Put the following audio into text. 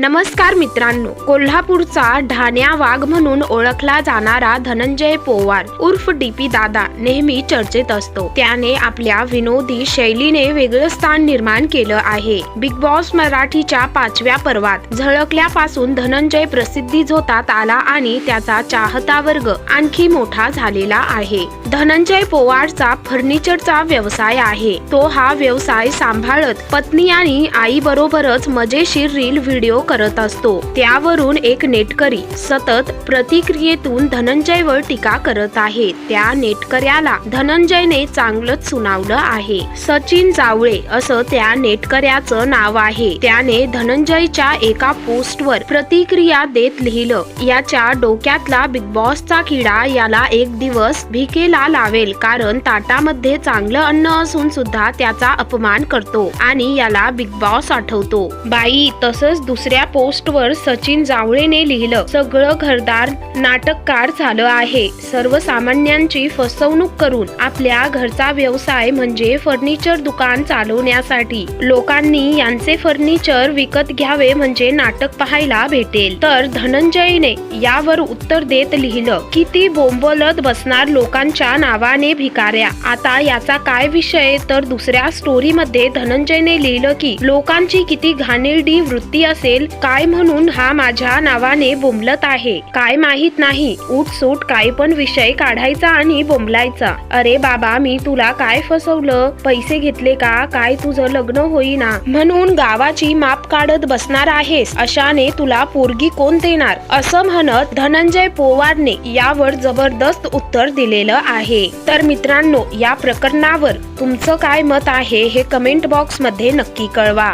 नमस्कार मित्रांनो कोल्हापूरचा ढाण्या वाघ म्हणून ओळखला जाणारा धनंजय पोवार उर्फ डीपी दादा नेहमी चर्चेत असतो. त्याने आपल्या विनोदी शैलीने वेगळं स्थान निर्माण केलं आहे. बिग बॉस मराठीच्या पाचव्या पर्वात झळकल्यापासून धनंजय प्रसिद्धी झोतात आला आणि त्याचा चाहता वर्ग आणखी मोठा झालेला आहे. धनंजय पोवारचा फर्निचरचा व्यवसाय आहे. तो हा व्यवसाय सांभाळत पत्नी आणि आई बरोबरच मजेशीर रील व्हिडिओ करत असतो. त्यावरून एक नेटकरी सतत प्रतिक्रियेतून धनंजयवर टीका करत आहे. त्या नेटकऱ्याला धनंजयने चांगलंच सुनावलं आहे. सचिन जावळे असं त्या नेटकऱ्याचं नाव आहे. त्याने धनंजयच्या एका पोस्टवर प्रतिक्रिया देत लिहिलं याच्या डोक्यातला बिग बॉसचा किडा याला एक दिवस भिकेला लावेल कारण ताटामध्ये चांगलं अन्न असून सुद्धा त्याचा अपमान करतो आणि याला बिग बॉस आठवतो. बाई तसंच दुसऱ्या पोस्टवर सचिन जावळेने लिहिलं सगळं घरदार नाटककार झालं आहे. सर्वसामान्यांची फसवणूक करून आपल्या घरचा व्यवसाय म्हणजे फर्निचर दुकान चालवण्यासाठी. लोकांनी यांचे फर्निचर विकत घ्यावे म्हणजे नाटक पाहायला भेटेल तर धनंजयने यावर उत्तर देत लिहिलं किती बोंबलत बसणार लोकांच्या नावाने भिकाऱ्या. आता याचा काय विषय तर दुसऱ्या स्टोरी मध्ये धनंजयने लिहिलं की लोकांची किती घाणेरडी वृत्ती असेल काय म्हणून हा माझ्या नावाने बोंबलत आहे? काय माहीत नाही. उठसूट काय पण विषय काढायचा आणि बोंबलायचा. अरे बाबा मी तुला काय फसवलं? पैसे घेतले का? काय तुझं लग्न होईना? म्हणून गावाची माप काढत बसणार आहेस. अशाने तुला पोरगी कोण देणार? असं म्हणत धनंजय पोवारने यावर जबरदस्त उत्तर दिलेलं आहे. तर मित्रांनो या प्रकरणावर तुमचं काय मत आहे हे कमेंट बॉक्समध्ये नक्की कळवा.